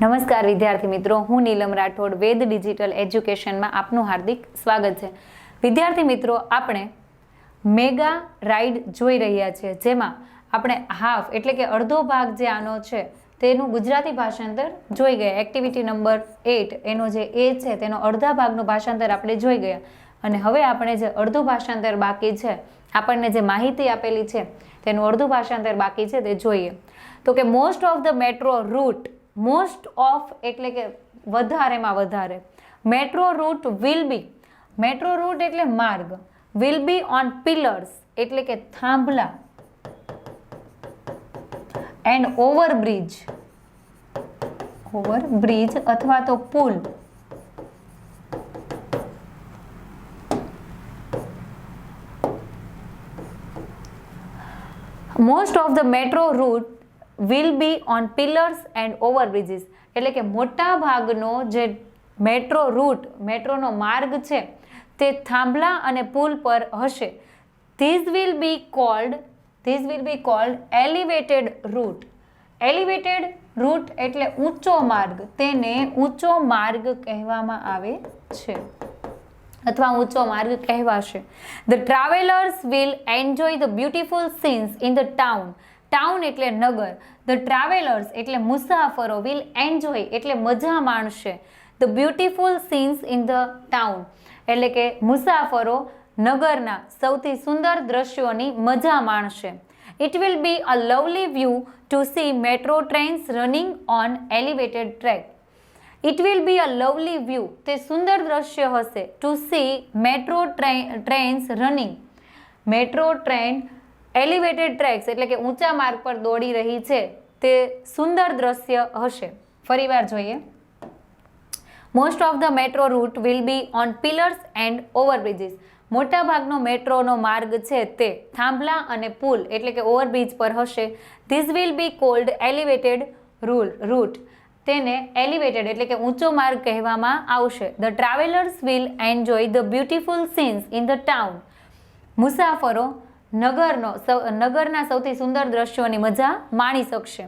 નમસ્કાર વિદ્યાર્થી મિત્રો, હું નીલમ રાઠોડ, વેદ ડિજિટલ એજ્યુકેશનમાં આપનું હાર્દિક સ્વાગત છે. વિદ્યાર્થી મિત્રો, આપણે મેગા રાઈડ જોઈ રહ્યા છીએ, જેમાં આપણે હાફ, એટલે કે અડધો ભાગ જે આનો છે, તેનું ગુજરાતી ભાષાંતર જોઈ ગયા. એક્ટિવિટી નંબર એટ એનો જે એ છે, તેનો અડધા ભાગનું ભાષાંતર આપણે જોઈ ગયા. અને હવે આપણે જે અડધું ભાષાંતર બાકી છે, આપણને જે માહિતી આપેલી છે, તેનું અડધું ભાષાંતર બાકી છે, તે જોઈએ. તો કે most of the metro route most of એટલે કે વધારેમાં વધારે metro route will be, metro route એટલે માર્ગ, વિલ બી ઓન પિલર્સ એટલે કે થાંભલા, and overbridge overbridge overbridge અથવા તો પુલ. Most of the metro route will be on pillars and overbridges એટલે કે મોટા ભાગનો જે મેટ્રો રૂટ મેટ્રોનો માર્ગ છે, તે થાંભલા અને પુલ પર હશે. These will be called these will be called elevated route elevated route એટલે ઊંચો માર્ગ. તેને ઊંચો માર્ગ કહેવામાં આવે છે. અથવા ઊંચો માર્ગ કહેવાશે. The travellers will enjoy the beautiful scenes in the town town એટલે નગર. ધ ટ્રાવેલર્સ એટલે મુસાફરો. વિલ એન્જોય એટલે મજા માણશે. The beautiful scenes in the town એટલે કે મુસાફરો નગરના સૌથી સુંદર દ્રશ્યોની મજા માણશે. It will be a lovely view to see metro trains running on elevated track it will be a lovely view તે સુંદર દ્રશ્ય હશે. To see metro trains running metro train elevated tracks એટલે કે ઊંચા માર્ગ પર દોડી રહી છે, તે સુંદર દ્રશ્ય હશે. ફરીવાર જોઈએ. Most of the metro route will be on pillars and overbridges મોટાભાગનો મેટ્રોનો માર્ગ છે તે થાંભલા અને પુલ એટલે કે ઓવરબ્રિજ પર હશે. This will be called elevated rule route તેને એલિવેટેડ એટલે કે ઊંચો માર્ગ કહેવામાં આવશે. The travellers will enjoy the beautiful scenes in the town મુસાફરો નગરનો નગરના સૌથી સુંદર દ્રશ્યોની મજા માણી શકશે.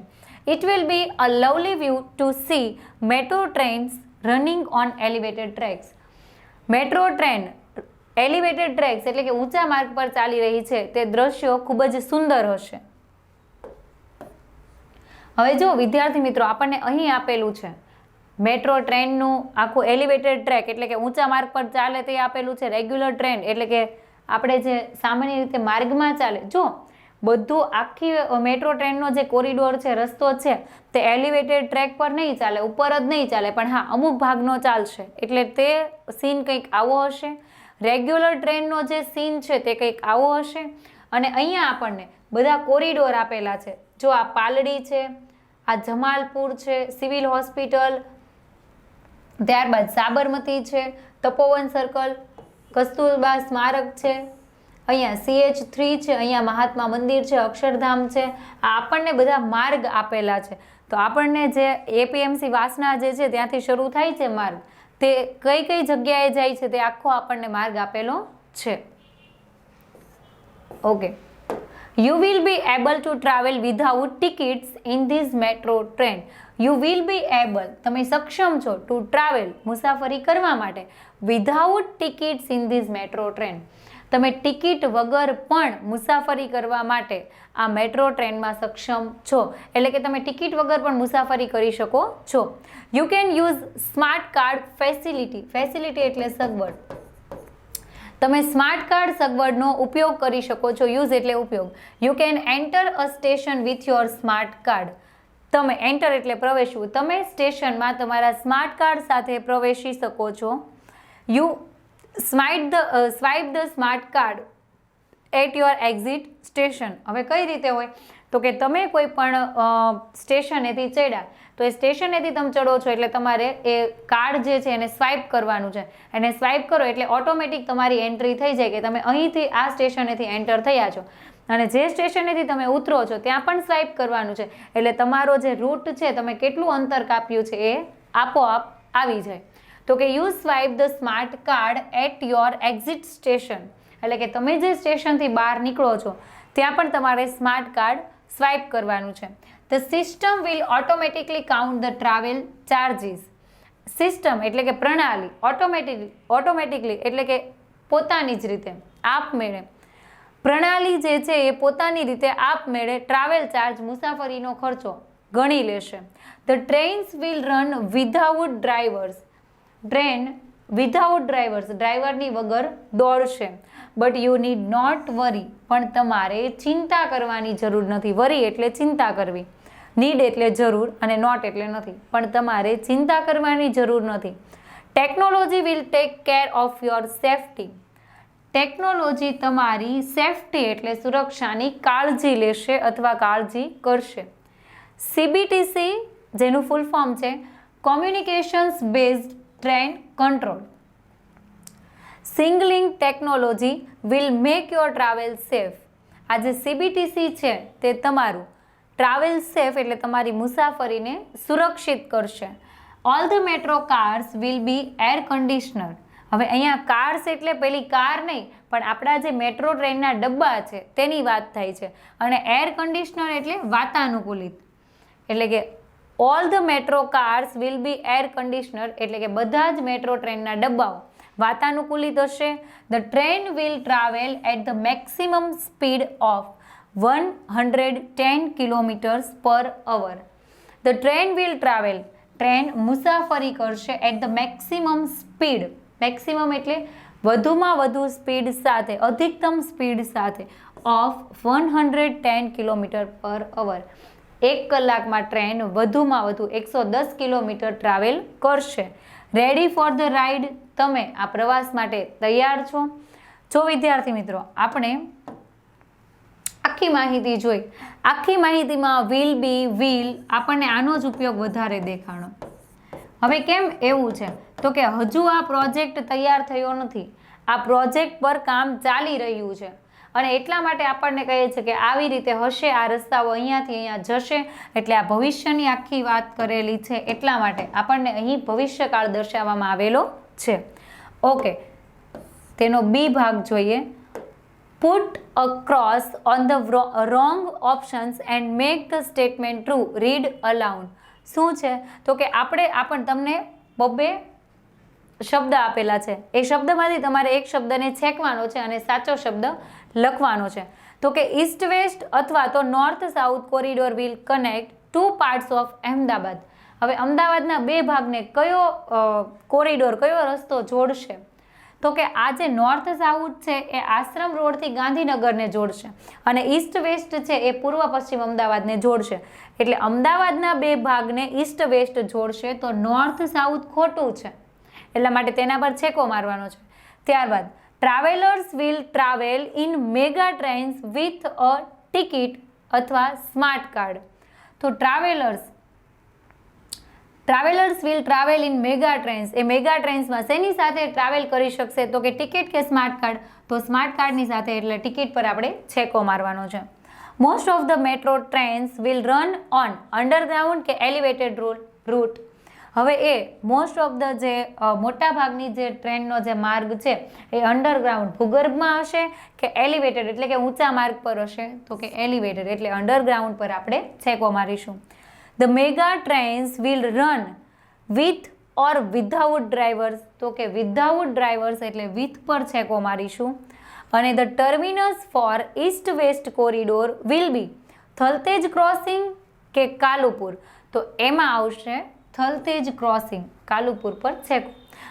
It will be a lovely view to see metro trains running on elevated tracks metro train elevated tracks એટલે કે ઊંચા માર્ગ પર ચાલી રહી છે, તે દ્રશ્યો ખૂબ જ સુંદર હશે. હવે જો વિદ્યાર્થી મિત્રો, આપણને અહીં આપેલું છે મેટ્રો ટ્રેનનું આખું એલિવેટેડ ટ્રેક એટલે કે ઊંચા માર્ગ પર ચાલે તે આપેલું છે રેગ્યુલર ટ્રેન એટલે કે આપણે જે સામાન્ય રીતે માર્ગમાં ચાલે, જો બધું આખી મેટ્રો ટ્રેનનો જે કોરિડોર છે, રસ્તો છે, તે એલિવેટેડ ટ્રેક પર નહીં ચાલે, ઉપર જ નહીં ચાલે, પણ હા, અમુક ભાગનો ચાલશે. એટલે તે સીન કંઈક આવો હશે. રેગ્યુલર ટ્રેનનો જે સીન છે, તે કંઈક આવો હશે. અને અહીંયા આપણને બધા કોરિડોર આપેલા છે. જો આ પાલડી છે, આ જમાલપુર છે, સિવિલ હોસ્પિટલ, ત્યારબાદ સાબરમતી છે, તપોવન સર્કલ કસ્તુરબા સ્મારક છે. અહીંયા સીએચ થ્રી છે, અહીંયા મહાત્મા મંદિર છે, અક્ષરધામ છે. આ આપણને બધા માર્ગ આપેલા છે. તો આપણને જે એપીએમસી વાસના જે છે ત્યાંથી શરૂ થાય છે માર્ગ, તે કઈ કઈ જગ્યાએ જાય છે તે આખો આપણને માર્ગ આપેલો છે. Okay you will be able to travel without tickets in these metro train you will be able તમે સક્ષમ છો ટુ ટ્રાવેલ મુસાફરી કરવા માટે without tickets in these metro train તમે ટિકિટ વગર પણ મુસાફરી કરવા માટે આ મેટ્રો ટ્રેનમાં સક્ષમ છો. એટલે કે તમે ટિકિટ વગર પણ મુસાફરી કરી શકો છો. You can use smart card facility facility એટલે સગવડ. તમે સ્માર્ટ કાર્ડ સગવડનો ઉપયોગ કરી શકો છો. યુઝ એટલે ઉપયોગ. You can enter a station with your smart card તમે એન્ટર એટલે પ્રવેશવું. તમે સ્ટેશનમાં તમારા સ્માર્ટ કાર્ડ સાથે પ્રવેશી શકો છો. You સ્માઇટ the swipe the smart card at your exit station હવે કઈ રીતે હોય? તો કે તમે કોઈ પણ સ્ટેશનેથી ચડ્યા, તો એ સ્ટેશનેથી તમે ચડો છો એટલે તમારે એ કાર્ડ જે છે એને સ્વાઇપ કરવાનું છે. એને સ્વાઇપ કરો એટલે ઓટોમેટિક તમારી એન્ટ્રી થઈ જાય કે તમે અહીંથી આ સ્ટેશનેથી એન્ટર થયા છો. અને જે સ્ટેશનેથી તમે ઉતરો છો, ત્યાં પણ સ્વાઇપ કરવાનું છે. એટલે તમારો જે રૂટ છે, તમે કેટલું અંતર કાપ્યું છે એ આપોઆપ આવી જાય. તો કે you swipe the smart card at your exit station. એટલે કે તમે જે સ્ટેશનથી બહાર નીકળો છો, ત્યાં પણ તમારે સ્માર્ટ કાર્ડ સ્વાઇપ કરવાનું છે. The system will automatically count the travel charges system એટલે કે પ્રણાલી ઓટોમેટિકલી ઓટોમેટિકલી એટલે કે પોતાની જ રીતે આપમેળે પ્રણાલી જે છે એ પોતાની રીતે આપમેળે ટ્રાવેલ ચાર્જ મુસાફરીનો ખર્ચો ગણી લેશે. The trains will run without drivers train without drivers ડ્રાઈવરની વગર દોડશે. But you need not worry પણ તમારે ચિંતા કરવાની જરૂર નથી. વરી એટલે ચિંતા કરવી. નીડ એટલે જરૂર અને નોટ એટલે નથી. પણ તમારે ચિંતા કરવાની જરૂર નથી. Technology will take care of your safety technology તમારી સેફટી એટલે સુરક્ષાની કાળજી લેશે અથવા કાળજી કરશે. સીબીટીસી જેનું ફૂલ ફોર્મ છે communications based train control singling technology will make your travel safe આ જે સીબીટીસી છે, તે તમારું ટ્રાવેલ સેફ એટલે તમારી મુસાફરીને સુરક્ષિત કરશે. All the metro cars will be air conditioner હવે અહીંયા કાર્સ એટલે પેલી કાર નહીં, પણ આપણા જે મેટ્રો ટ્રેનના ડબ્બા છે, તેની વાત થાય છે. અને એર કન્ડિશનર એટલે વાતાનુકૂલિત. એટલે કે all the metro cars will be air conditioner એટલે કે બધા જ મેટ્રો ટ્રેનના ડબ્બાઓ વાતાનુકૂલિત હશે. The train will travel at the maximum speed of one hundred ten kilometres per hour the train will travel train મુસાફરી કરશે at the maximum speed maximum એટલે વધુમાં વધુ સ્પીડ સાથે, અધિકતમ સ્પીડ સાથે of one hundred ten kilometre per hour એક કલાકમાં ટ્રેન વધુમાં વધુ એકસો દસ કિલોમીટર ટ્રાવેલ કરશે. રેડી ફોર ધ રાઈડ તમે આ પ્રવાસ માટે તૈયાર છો? જો વિદ્યાર્થી મિત્રો, આપણે આખી માહિતી જોઈ. આખી માહિતીમાં વિલ બી વિલ આપણને આનો જ ઉપયોગ વધારે દેખાણો. હવે કેમ એવું છે? તો કે હજુ આ પ્રોજેક્ટ તૈયાર થયો નથી. આ પ્રોજેક્ટ પર કામ ચાલી રહ્યું છે. અને એટલા માટે આપણને કહે છે કે આવી રીતે હશે, આ રસ્તાઓ અહીંયાથી અહીંયા જશે, એટલે આ ભવિષ્યની આખી વાત કરેલી છે, એટલા માટે આપણને અહીં ભવિષ્યકાળ દર્શાવવામાં આવેલો છે. ઓકે, તેનો બી ભાગ જોઈએ. Put across on the wrong options and make the statement true read aloud શું છે? તો કે આપણે આપણ તમને બબ્બે શબ્દ આપેલા છે. એ શબ્દમાંથી તમારે એક શબ્દને છેકવાનો છે અને સાચો શબ્દ લખવાનો છે. તો કે ઈસ્ટ વેસ્ટ અથવા તો north south corridor will connect two parts of Ahmedabad હવે અમદાવાદના બે ભાગને કયો કોરિડોર કયો રસ્તો જોડશે? તો કે આ જે નોર્થ સાઉથ છે, એ આશ્રમ રોડથી ગાંધીનગરને જોડશે અને ઈસ્ટ વેસ્ટ છે, એ પૂર્વ પશ્ચિમ અમદાવાદને જોડશે. એટલે અમદાવાદના બે ભાગને ઈસ્ટ વેસ્ટ જોડશે તો નોર્થ સાઉથ ખોટું છે. એટલા માટે તેના પર છેકો મારવાનો છે. ત્યારબાદ, travellers will travel in mega trains with a ticket અથવા સ્માર્ટ કાર્ડ. તો travellers travellers will travel in mega trains A mega ટ્રેન્સમાં શેની સાથે ટ્રાવેલ કરી શકશે? તો કે ટિકિટ કે સ્માર્ટ કાર્ડ તો સ્માર્ટ કાર્ડની સાથે એટલે ટિકિટ પર આપણે છેકો મારવાનો છે. Most of the metro trains will run on underground કે એલિવેટેડ રૂટ હવે એ મોસ્ટ ઓફ ધ જે મોટાભાગની મોટા ભાગની જે ટ્રેનનો જે માર્ગ છે, એ અંડરગ્રાઉન્ડ ભૂગર્ભમાં હશે કે એલિવેટેડ એટલે કે ઊંચા માર્ગ પર હશે? તો કે એલિવેટેડ એટલે અંડરગ્રાઉન્ડ પર આપણે છેકો મારીશું. The mega trains will run with or without drivers તો કે વિધાઉટ ડ્રાઈવર્સ એટલે વિથ પર છેકો મારીશું. અને the terminus for east west corridor will be Thaltej crossing કે કાલુપુર. તો એમાં આવશે થલતેજ ક્રોસિંગ કાલુપુર પર છેકો.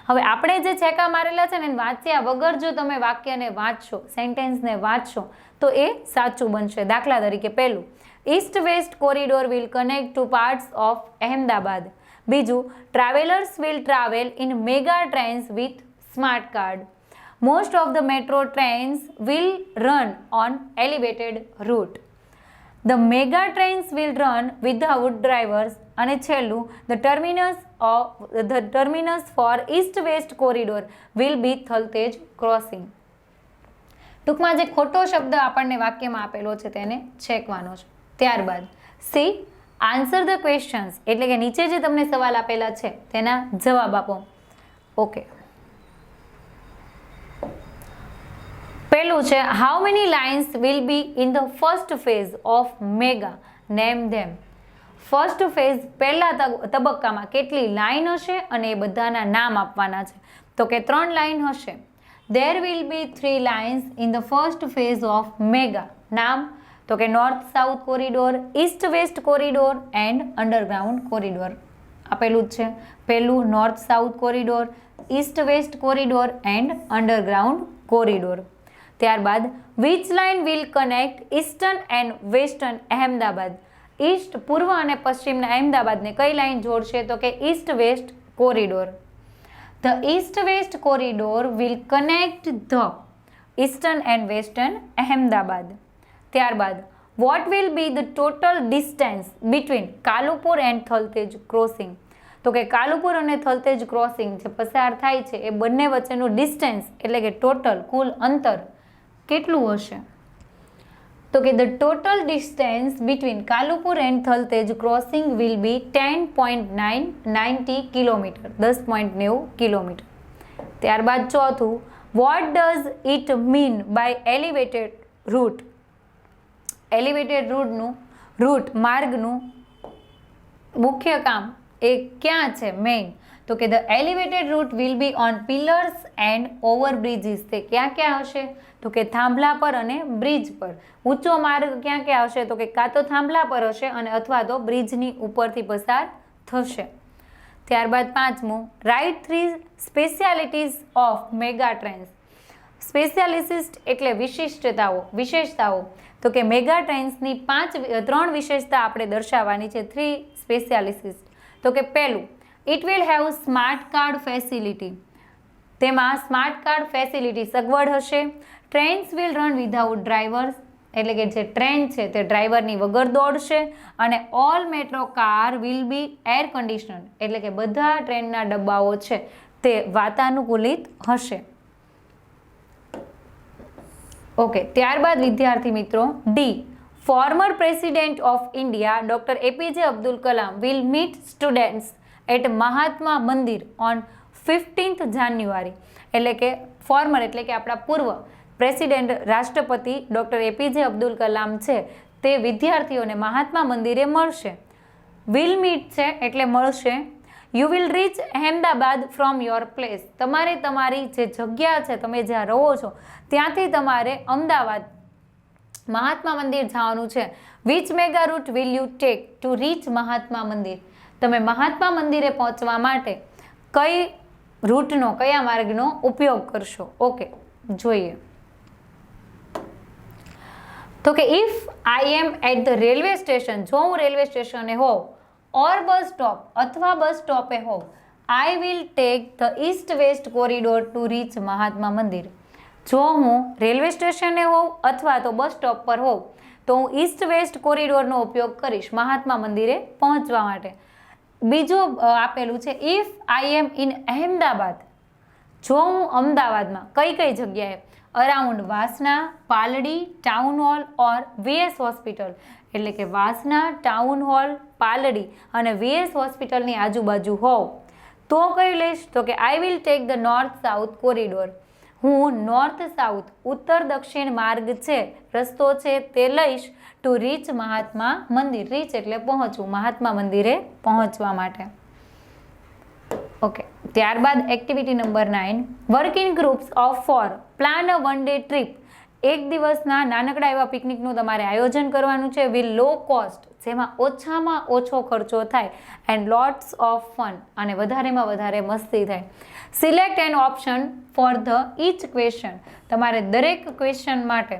હવે આપણે જે છેકા મારેલા છે ને વાંચ્યા વગર જો તમે વાક્યને વાંચશો સેન્ટેન્સને વાંચશો, તો એ સાચું બનશે. દાખલા તરીકે પહેલું east west corridor will connect two parts of Ahmedabad બીજું travellers will travel in mega trains with smart card most of the metro trains will run on elevated route the mega trains will run without drivers અને છેલ્લું the terminus of the terminus for east west corridor will be Thaltej crossing ટૂંકમાં જે ખોટો શબ્દ આપણને વાક્યમાં આપેલો છે તેને છેકવાનો છે. ત્યારબાદ સી આન્સર ધ ક્વેશ્ચન્સ એટલે કે નીચે જે તમને સવાલ આપેલા છે, તેના જવાબ આપો. ઓકે પહેલું છે how many lines will be in the first phase of mega name them first phase પહેલા તબ- તબક્કામાં કેટલી લાઇન હશે અને એ બધાના નામ આપવાના છે. તો કે ત્રણ લાઇન હશે. There will be three lines in the first phase of mega નામ તો કે north south corridor east west corridor and underground corridor આપેલું જ છે. પહેલું north south corridor east west corridor and underground corridor ત્યારબાદ which line will connect eastern and western Ahmedabad east પૂર્વ અને પશ્ચિમના અહેમદાબાદને કઈ લાઇન જોડશે? તો કે east west corridor the east west corridor will connect the eastern and western Ahmedabad ત્યારબાદ what will be the total distance between Kalupur and Thaltej crossing તો કે કાલુપુર અને થલતેજ ક્રોસિંગ જે પસાર થાય છે, એ બંને વચ્ચેનું ડિસ્ટન્સ એટલે કે ટોટલ કુલ અંતર કેટલું હશે? તો કે the total distance between Kalupur and Thaltej crossing will be ten point nine ninety kilometre, દસ પોઈન્ટ નેવું કિલોમીટર. ત્યારબાદ ચોથું what does it mean by elevated route elevated રૂટનું, route માર્ગનું મુખ્ય કામ એ ક્યાં છે મેઇન તો કે the elevated route will be on pillars and over bridges તે ક્યાં ક્યાં હશે તો કે થાંભલા પર અને બ્રિજ પર. ઊંચો માર્ગ ક્યાં ક્યાં હશે તો કે કાં તો થાંભલા પર હશે અને અથવા તો બ્રિજની ઉપરથી પસાર થશે. ત્યારબાદ પાંચમું write three specialities of mega trains specialities એટલે વિશિષ્ટતાઓ, વિશેષતાઓ. તો કે મેગા ટ્રેન્સની પાંચ ત્રણ વિશેષતા આપણે દર્શાવવાની છે થ્રી સ્પેશિયાલિસિસ્ટ તો કે પહેલું it will have smart card facility તેમાં સ્માર્ટ કાર્ડ ફેસિલિટી સગવડ હશે. Trains will run without drivers એટલે કે જે ટ્રેન છે, તે ડ્રાઈવરની વગર દોડશે અને all metro car will be air conditioner એટલે કે બધા ટ્રેનના ડબ્બાઓ છે, તે વાતાનુકૂલિત હશે. ઓકે, ત્યારબાદ વિદ્યાર્થી મિત્રો the former president of India doctor APJ Abdul Kalam will meet students at Mahatma Mandir on fifteenth જાન્યુઆરી એટલે કે ફોર્મર એટલે કે આપણા પૂર્વ પ્રેસિડેન્ટ રાષ્ટ્રપતિ ડૉક્ટર એપીજે અબ્દુલ કલામ છે. તે વિદ્યાર્થીઓને મહાત્મા મંદિરે મળશે. વિલ મીટ છે, એટલે મળશે you will reach Ahmedabad from your place તમારે તમારી જે જગ્યા છે, તમે જ્યાં રહો છો, ત્યાંથી તમારે અમદાવાદ મહાત્મા મંદિર જવાનું છે. Which mega route will you take to reach Mahatma Mandir? તમે મહાત્મા મંદિરે પહોંચવા માટે કઈ રૂટનો, કયા માર્ગનો ઉપયોગ કરશો? ઓકે જોઈએ. તો કે if I am at the railway station જો હું રેલવે સ્ટેશને હોઉં ઓર બસ સ્ટોપ અથવા બસ સ્ટોપે હોઉં I will take the east west corridor to reach Mahatma Mandir. જો હું રેલવે સ્ટેશને હોઉં અથવા તો બસ સ્ટોપ પર હોઉં, તો હું ઈસ્ટ વેસ્ટ કોરિડોરનો ઉપયોગ કરીશ મહાત્મા મંદિરે પહોંચવા માટે. બીજું આપેલું છે if I am in Ahmedabad. જો હું અમદાવાદમાં કઈ કઈ જગ્યાએ around Vasna, Paldi town hall or VS hospital એટલે કે વાસના ટાઉન હોલ પાલડી અને વીએસ હોસ્પિટલની આજુબાજુ હોવ તો કહી લઈશ? તો કે I will take the north south corridor હું નોર્થ સાઉથ ઉત્તર દક્ષિણ માર્ગ છે, રસ્તો છે તે લઈશ ટુ રીચ મહાત્મા મંદિર. રીચ એટલે પહોંચવું, મહાત્મા મંદિરે પહોંચવા માટે. ઓકે ત્યારબાદ activity number nine work in groups of four plan a one day trip એક દિવસના નાનકડા એવા પિકનિકનું તમારે આયોજન કરવાનું છે વિથ લો કોસ્ટ, જેમાં ઓછામાં ઓછો ખર્ચો થાય એન્ડ લોટ્સ ઓફ ફન અને વધારેમાં વધારે મસ્તી થાય. Select an option for the each question તમારે દરેક ક્વેશ્ચન માટે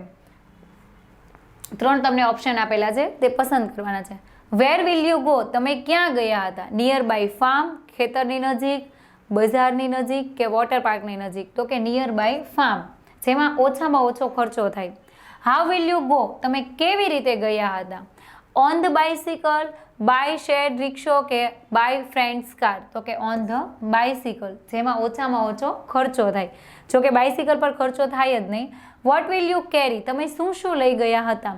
ત્રણ તમને ઓપ્શન આપેલા છે, તે પસંદ કરવાના છે. વેર વિલ યુ ગો તમે ક્યાં ગયા હતા? નિયર બાય ફાર્મ ખેતરની નજીક, બજારની નજીક કે વોટર પાર્કની નજીક? તો કે નિયર બાય ફાર્મ જેમાં ઓછામાં ઓછો ખર્ચો થાય. હાઉ વિલ યુ ગો તમે કેવી રીતે ગયા હતા? On the bicycle by shared રિક્ષો કે બાય ફ્રેન્ડ્સ કાર તો કે ઓન ધ બાઇસિકલ જેમાં ઓછામાં ઓછો ખર્ચો થાય. જો કે બાઇસિકલ પર ખર્ચો થાય જ નહીં. વોટ વિલ યુ કેરી તમે શું શું લઈ ગયા હતા?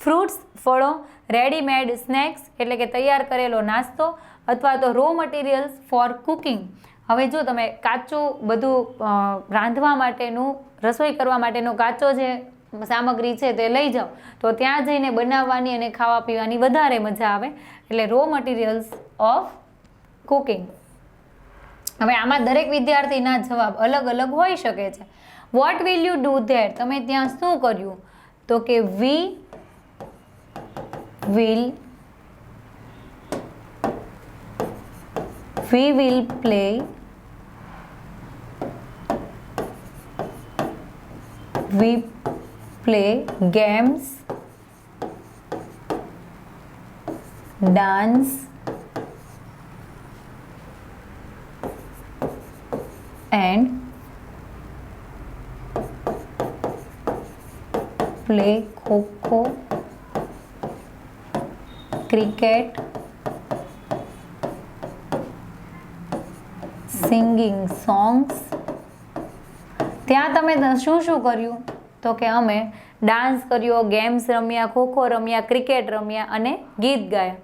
ફ્રૂટ્સ ફળો રેડીમેડ સ્નેક્સ એટલે કે તૈયાર કરેલો નાસ્તો, અથવા તો રો મટીરિયલ્સ ફોર કુકિંગ હવે જો તમે કાચું બધું રાંધવા માટેનું, રસોઈ કરવા માટેનો કાચો જે સામગ્રી છે તે લઈ જાઓ, તો ત્યાં જઈને બનાવવાની અને ખાવા પીવાની વધારે મજા આવે. એટલે રો મટીરિયલ્સ ઓફ કુકિંગ હવે આમાં દરેક વિદ્યાર્થીના જવાબ અલગ અલગ હોઈ શકે છે. What will you do there તમે ત્યાં શું કર્યું? તો કે we will we will play we play games dance and play kho cricket singing songs ત્યાં તમે શું શું કર્યું? તો કે અમે ડાન્સ કર્યો ગેમ્સ રમ્યા, ખોખો રમ્યા ક્રિકેટ રમ્યા અને ગીત ગાયા.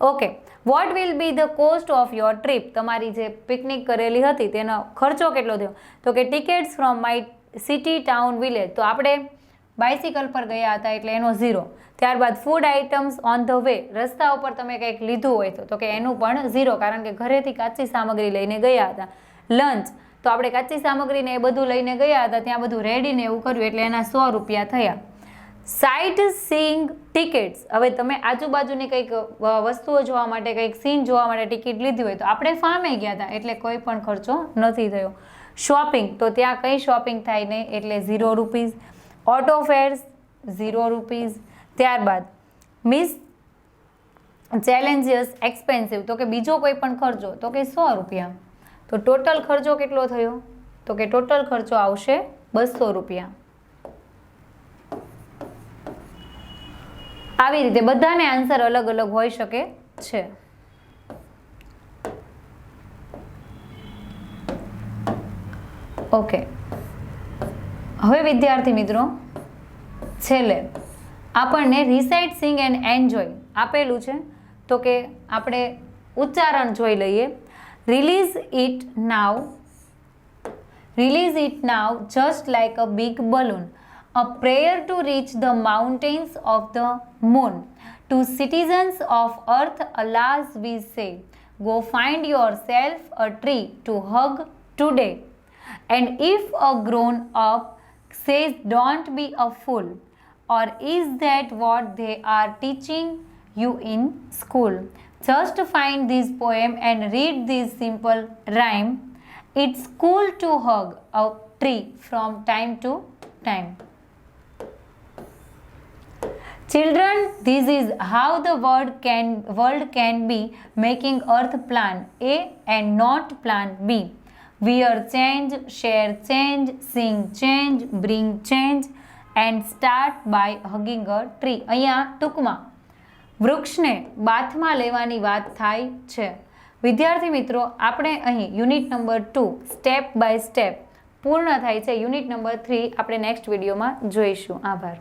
Okay what will be the cost of your trip તમારી જે પિકનિક કરેલી હતી તેનો ખર્ચો કેટલો થયો? તો કે tickets from my city town village તો આપણે બાઇસિકલ પર ગયા હતા એટલે એનો ઝીરો ત્યારબાદ food items on the way રસ્તા ઉપર તમે કંઈક લીધું હોય તો કે એનું પણ ઝીરો કારણ કે ઘરેથી કાચી સામગ્રી લઈને ગયા હતા. લંચ તો આપણે કાચી સામગ્રીને એ બધું લઈને ગયા હતા, ત્યાં બધું રેડીને એવું કર્યું એટલે એના સો રૂપિયા થયા. સાઇટ સીંગ ટિકિટ્સ હવે તમે આજુબાજુની કંઈક વસ્તુઓ જોવા માટે, કંઈક સીન જોવા માટે ટિકિટ લીધી હોય તો આપણે ફામે ગયા હતા, એટલે કોઈ પણ ખર્ચો નથી થયો. શોપિંગ તો ત્યાં કંઈ શોપિંગ થાય નહીં, એટલે zero rupees auto fares zero rupees ત્યારબાદ મિસ ચેલેન્જીસ એક્સપેન્સિવ તો કે બીજો કોઈ પણ ખર્ચો, તો કે સો રૂપિયા. તો ટોટલ ખર્ચો કેટલો થયો? તો કે ટોટલ ખર્ચો આવશે બસો રૂપિયા. આવી રીતે બધાને આન્સર અલગ અલગ હોઈ શકે છે. ઓકે હવે વિદ્યાર્થી મિત્રો છેલ્લે આપણને રિસાઇટ સિંગ એન્ડ એન્જોય આપેલું છે તો કે આપણે ઉચ્ચારણ જોઈ લઈએ release it now Release it now just like a big balloon. A prayer to reach the mountains of the moon. To citizens of earth, alas, we say, go find yourself a tree to hug today. And if a grown up says, don't be a fool, or is that what they are teaching you in school? Just find this poem and read this simple rhyme. It's cool to hug a tree from time to time. Children, this is how the world can world can be making earth plan A and not plan B. Wear change share change sing change bring change and start by hugging a tree અહીંયા ટૂંકમાં, વૃક્ષને બાથમાં લેવાની વાત થાય છે. વિદ્યાર્થી મિત્રો, આપણે અહીં unit number two step by step પૂર્ણ થાય છે. યુનિટ નંબર થ્રી આપણે નેક્સ્ટ વિડીયોમાં જોઈશું. આભાર.